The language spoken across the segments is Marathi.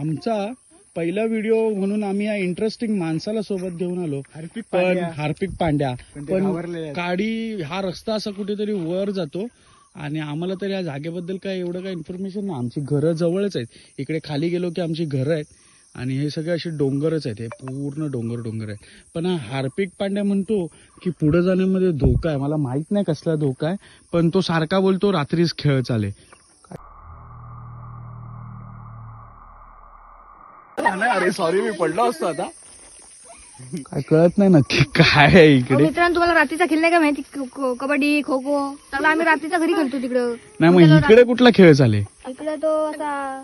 आमचा पहिला व्हिडिओ म्हणून आम्ही या इंटरेस्टिंग माणसाला सोबत घेऊन आलो. हार्पिक पण पांड्या. हार्पिक पांड्या. पण. गाडी हा रस्ता असा कुठेतरी वर जातो आणि आम्हाला तर या जागेबद्दल काय एवढं काय इन्फॉर्मेशन नाही. आमची घरं जवळच आहेत. इकडे खाली गेलो की आमची घरं आहेत. आणि हे सगळे असे डोंगरच आहेत. हे पूर्ण डोंगर डोंगर आहेत. पण हा हार्पिक पांड्या म्हणतो की पुढे जाण्यामध्ये धोका आहे. मला माहीत नाही कसला धोका आहे. पण तो सारखा बोलतो रात्रीच खेळ चाले अरे सॉरी मी पडलो असतो आता. काय कळत नाही नक्की काय आहे इकडे. मित्रांनो तुम्हाला रात्रीचा खेळ नाही का माहिती? क- क- कबड्डी खो खो. त्याला आम्ही रात्रीचा घरी खेळतो तिकडं. नाही मग इकडे कुठला खेळ चाले? इकडे तो असा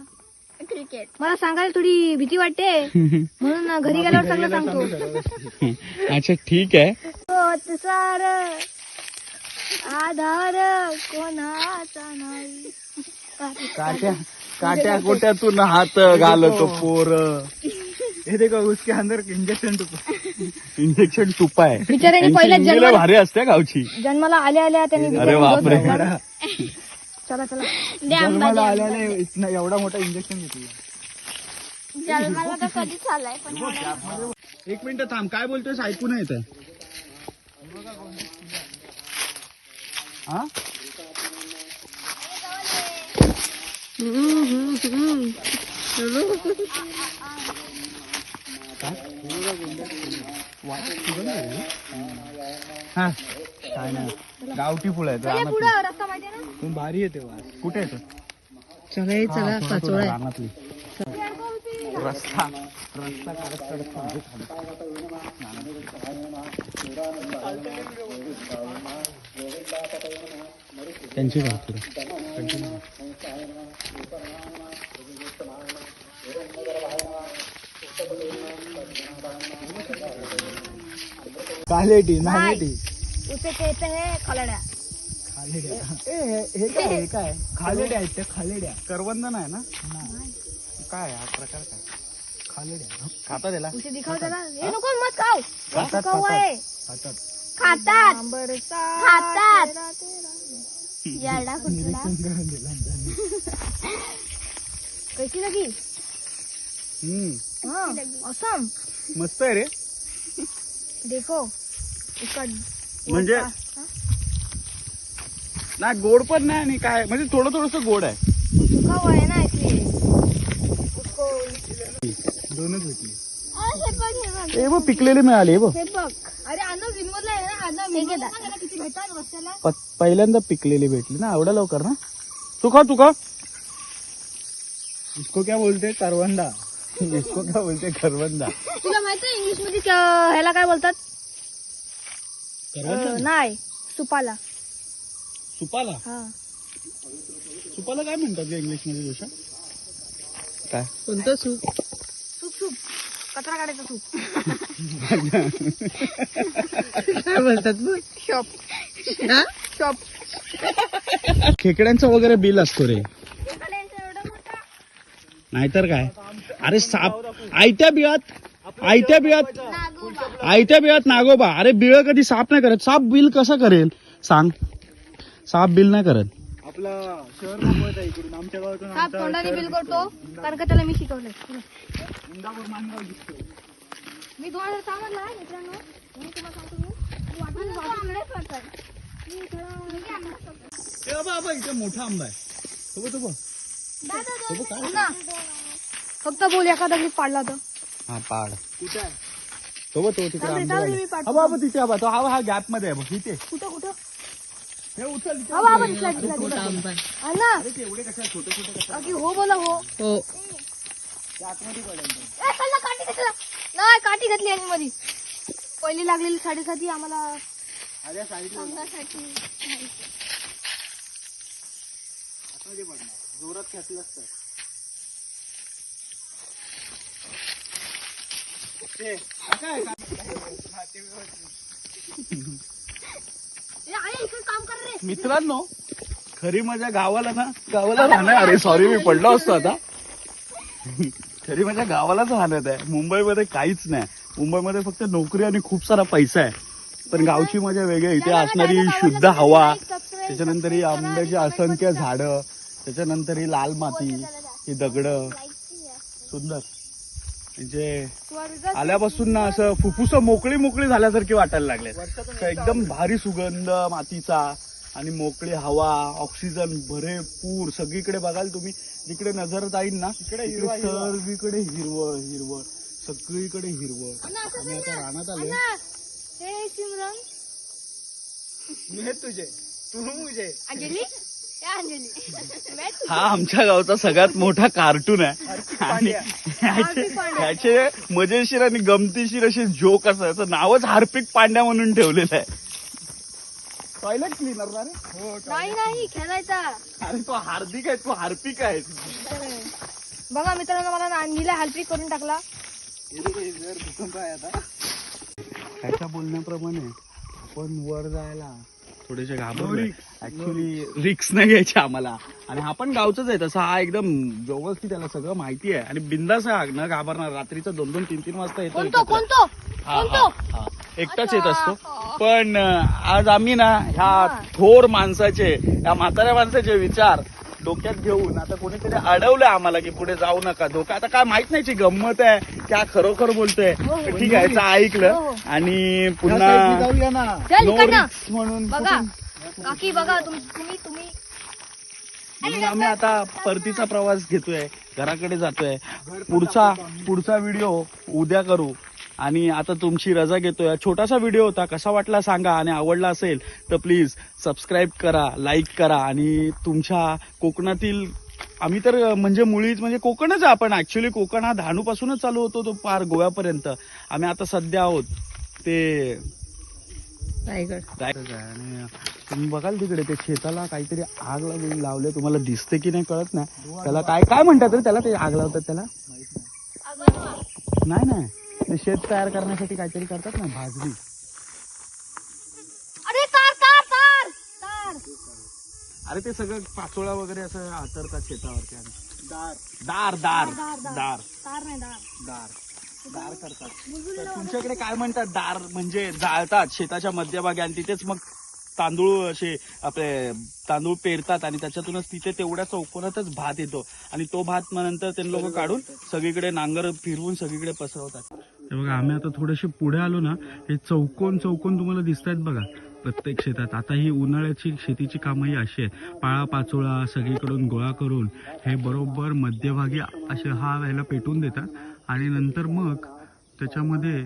क्रिकेट मला सांगायला थोडी भीती वाटते. म्हणून घरी गेल्यावर चांगलं सांगतो. अच्छा ठीक आहे. सार आधार कोणाचा नाही. काट्या काट्या कोट्यातून हात घालतो पोर. हे देखो उसके अंदर इंजेक्शन इंजेक्शन तुपा आहे. बिचाऱ्याने यांची पहिल्याच इंजिनं जन्माला भारी असते गावची. जन्माला आल्या आल्या त्यांनी अरे बापरे. चला चला. जन्माला इतना एवढा मोठा इंजेक्शन घेतलं. जन्माला तर कधीच आलाय पण एक मिनिट थांब काय बोलतोय? ऐकू नाही येत हा? हा. काय नाही. गावठी फुलं आहे ना पण भारी येते वास. कुठे येतो चला चला साचोळा रानातली. रस्ता रस्ता काढत काढत खाली खाली. त्यांची कालेटी नालेटी उसे कहते हैं खलड्या खालेड्या. ए, हे- हे काय हे काय? खालेड्या आहेत त्या खालेड्या. करवंद नाही ना? काय हा प्रकार काय? खालेड्या. खाता त्याला उसे दिखाओ जरा. हे नको मत खाऊ खातात, आहे खातात. खातात. खातात. याडा कुठला? कशी लगी? हम्म. हाँ असम मस्त आहे रे. देखो म्हणजे नाही गोड पण नाही आणि काय म्हणजे थोडं थोडस गोड आहे. वो सूखा हुआ है ना इसलिए उसको दोनच भेटली. हे बघ हे बघ. हे बघ पिकलेले मिळाले हे बघ. हे बघ. अरे अन्न विनमधला आहे ना अन्न विनमधला किती भेटतात रस्त्याला प- पहिल्यांदा पिकलेली भेटली ना एवढ्या लवकर ना. तू खा इसको क्या बोलते करवंदा. इसको क्या बोलते करवंदा. तुला माहिती आहे इंग्लिशमध्ये क- ह्याला काय बोलतात? अं, नाही सुपाला. सुपाला? हा. सुपाला काय म्हणतात इंग्लिशमध्ये जोशा? काय? कोणतं सूप? Soup soup. कचरा काढायचा सूप. काय बोलतात शॉप. शॉप. खेकड्यांचं वगैरे बिल असतो रे. नाहीतर काय? अरे साप. आयत्या बिळात आयत्या बिळात आयत्या बिळात नागोबा. अरे बिळ कधी साप नाही करत. साप बिल कसं करेल? सांग. साप बिल नाही करत. आपला शहर मुंबईत आहे इकडून. आमच्या गावातून साप तोंडाने बिल करतो कारण का त्याला मी शिकवलंय. इंदापूर मानगाव दिसतो मी दोन हजार सहा मधला आहे मित्रांनो मी तुम्हाला सांगतो मी. वाटून वाटून करतात मी थोडा ए बाबा इथे मोठा आंबा आहे. तो बघ, तो बघ. अण्णा, फक्त बोल एखादा मी पाडला तर. हा पाड. कुठे आहे? तो बघ, तो. मी पाडतो. तिथे हा तो हा हा गॅपमध्ये आहे बघ इथे. कुठं कुठं? हे उचल इथे. हा बाबा दिसला दिसला दिसला अण्णा अरे ते एवढे कशा छोटे छोटे अगदी हो बोला हो. हो. ए, चला, काठी घेतला नाही काठी घातली आणि मध्ये पहिली लागलेली साडेसाती आम्हाला अरे साईडला अंगासाठी. आतमध्ये पडणार जोरात खेचलं असतं ते, हा काय? हा, ते व्यवस्थित. ए, आहे, इकडे काम कर रे मित्रांनो खरी माझ्या गावाला ना गावाला राहणार अरे सॉरी मी पडलो असतो आता खरी माझ्या गावालाच राहण्यात आहे मुंबईमध्ये काहीच नाही मुंबईमध्ये फक्त नोकरी आणि खूप सारा पैसा आहे पण गावची मजा वेगळी आहे. इथे असणारी शुद्ध हवा त्याच्यानंतर ही आंब्याची असंख्य झाडं त्याच्यानंतर ही लाल माती ही दगड सुंदर म्हणजे आल्यापासून ना असं फुफ्फुस मोकळी मोकळी झाल्यासारखी वाटायला लागले एकदम भारी सुगंध मातीचा आणि मोकळी हवा ऑक्सिजन भरेपूर सगळीकडे बघाल तुम्ही. जिकडे नजर जाईल ना तिकडे तिकडे हिरवा, हिरवा. सर्वीकडे हिरवळ हिरवळ. सगळीकडे हिरवळ. आम्ही कर आता. रानात हे सिमरन. मैं तुझे. तू मुझे. हा आमच्या गावचा सगळ्यात मोठा कार्टून आहे. आणि. ह्याचे मजेशीर आणि गमतीशीर असे जोक असं याचं नावच हार्पिक पांड्या म्हणून ठेवलेलं आहे. टॉयलेट क्लीनर ना रे? हो नाही नाही खेळायचा. अरे तो हार्दिक आहे तो हार्पिक आहे. बघा मित्रांनो मला ना अंजीला हेल्प करून टाकला. त्याच्या बोलण्याप्रमाणे आपण वर जायला. थोडेसे घाबरले ऍक्च्युली रिक्स नाही घ्यायचे आम्हाला. आणि हा पण गावचाच आहे तसा. हा एकदम व्यवस्थित त्याला सगळं माहिती आहे. आणि बिंदास आहे न घाबरणार. रात्रीचं दोन दोन तीन तीन वाजता येतो हा, हा, हा. एकटाच येत. असतो. पण आज आम्ही ना ह्या थोर माणसाचे या म्हाताऱ्या माणसाचे विचार डोक्यात घेऊन आता कोणीतरी अडवलंय आम्हाला की पुढे जाऊ नका. धोका आता काय माहीत नाही ची गंमत आहे. क्या खरोखर बोलतोय. हो, हो. ठीक आहे याचं हो, ऐकलं. हो. आणि पुन्हा जाऊया ना. चल no इकडनं. risks म्हणून बघा. काकी बघा तुम- तुम्ही तुम्ही. म्हणून आम्ही आता परतीचा प्रवास घेतोय. घराकडे जातोय. पुढचा पुढचा व्हिडिओ उद्या करू. आणि आता तुमची रजा घेतोय. छोटासा व्हिडिओ होता. कसा वाटला सांगा आणि आवडला असेल तर प्लीज सबस्क्राईब करा लाईक करा आणि तुमच्या कोकणातील आम्ही तर म्हणजे मुळीच म्हणजे कोकणच आपण. ऍक्च्युली कोकण हा धानूपासूनच चालू होतो तो पार गोव्यापर्यंत. आम्ही आता सध्या आहोत ते रायगड. आणि तुम्ही बघाल तिकडे ते शेताला काहीतरी आग लागून लावले तुम्हाला दिसते की नाही कळत नाही. त्याला काय काय म्हणतात रे? त्याला ते आग लावतात त्याला? नाही नाही. ते शेत तयार करण्यासाठी काहीतरी करतात ना भाजरी अरे तार तार तार तार. अरे ते सगळं पाचोळा वगैरे असं हातरतात शेतावरती आणि. दार. दार दार. दार, दार. दार. तार नाही तार दार. दार करतात. तर तुमच्याकडे काय म्हणतात? दार म्हणजे जाळतात शेताच्या मध्यभागी आणि तिथेच मग तांदूळ असे आपले तांदूळ पेरतात आणि त्याच्यातूनच तिथे तेवढ्या चौकोनातच भात येतो. आणि तो भात मग नंतर ते लोक काढून सगळीकडे नांगर फिरवून सगळीकडे पसरवतात. हे बघा आम्ही आता थोडेसे पुढे आलो ना हे चौकोन चौकोन तुम्हाला दिसत आहेत बघा. प्रत्येक शेतात. आता ही उन्हाळ्याची शेतीची कामं ही अशी आहेत पाळा पाचोळा सगळीकडून गोळा करून हे बरोबर मध्यभागी असे हा व्हायला पेटून देतात. आणि नंतर मग त्याच्यामध्ये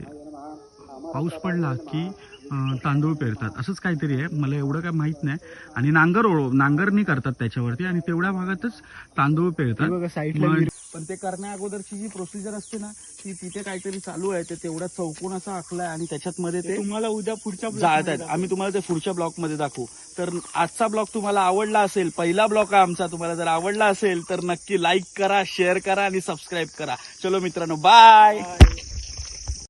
पाऊस पडला की तांदूळ पेरतात. असंच काहीतरी आहे. मला एवढं काय माहीत नाही. आणि नांगर ओळ नांगरणी करतात त्याच्यावरती आणि तेवढ्या भागातच तांदूळ पेरतात. साईडला पण ते करण्या अगोदरची जी प्रोसिजर असते ना ती तिथे काहीतरी चालू आहे. ते तेवढा चौकोन असा आखलाय आणि त्याच्यात मध्ये ते तुम्हाला उद्या पुढच्या जाळत आहेत आम्ही तुम्हाला ते पुढच्या ब्लॉकमध्ये दाखवू. तर आजचा ब्लॉग तुम्हाला आवडला असेल पहिला ब्लॉग आहे आमचा तुम्हाला जर आवडला असेल तर नक्की लाईक करा शेअर करा आणि सबस्क्राईब करा. चलो मित्रांनो बाय